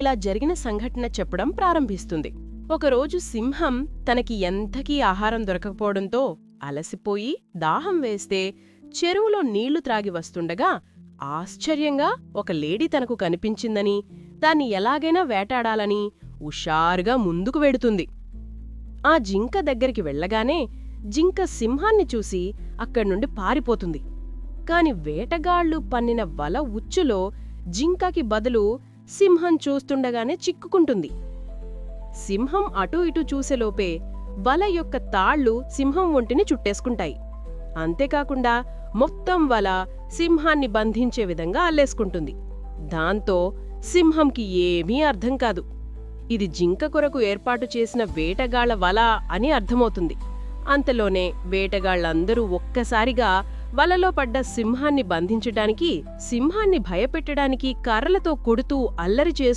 ఇలా జరిగిన సంఘటన చెప్పడం ప్రారంభిస్తుంది. ఒకరోజు సింహం తనకి ఎంతకీ ఆహారం దొరకకపోవడంతో అలసిపోయి దాహం వేస్తే చెరువులో నీళ్ళు త్రాగి వస్తుండగా ఆశ్చర్యంగా ఒక లేడీ తనకు కనిపించిందని దాన్ని ఎలాగైనా వేటాడాలని హుషారుగా ముందుకు వెడుతుంది. ఆ జింక దగ్గరికి వెళ్ళగానే జింక సింహాన్ని చూసి అక్కడి నుండి పారిపోతుంది. కాని వేటగాళ్ళు పన్నిన వల ఉచ్చులో జింకకి బదులు సింహం చూస్తుండగానే చిక్కుకుంటుంది. సింహం అటూ ఇటూ చూసేలోపే వల యొక్క తాళ్ళు సింహం ఒంటిని చుట్టేసుకుంటాయి. అంతేకాకుండా మొత్తం వల సింహాన్ని బంధించే విధంగా అల్లేసుకుంటుంది. దాంతో సింహంకి ఏమీ అర్థం కాదు. ఇది జింక కొరకు ఏర్పాటు చేసిన వేటగాళ్ళ వల అని అర్థమవుతుంది. అంతలోనే వేటగాళ్ళందరూ ఒక్కసారిగా వలలో పడ్డ సింహాన్ని బంధించడానికి సింహాన్ని భయపెట్టడానికి కర్రలతో కొడుతూ అల్లరి చేస్తూ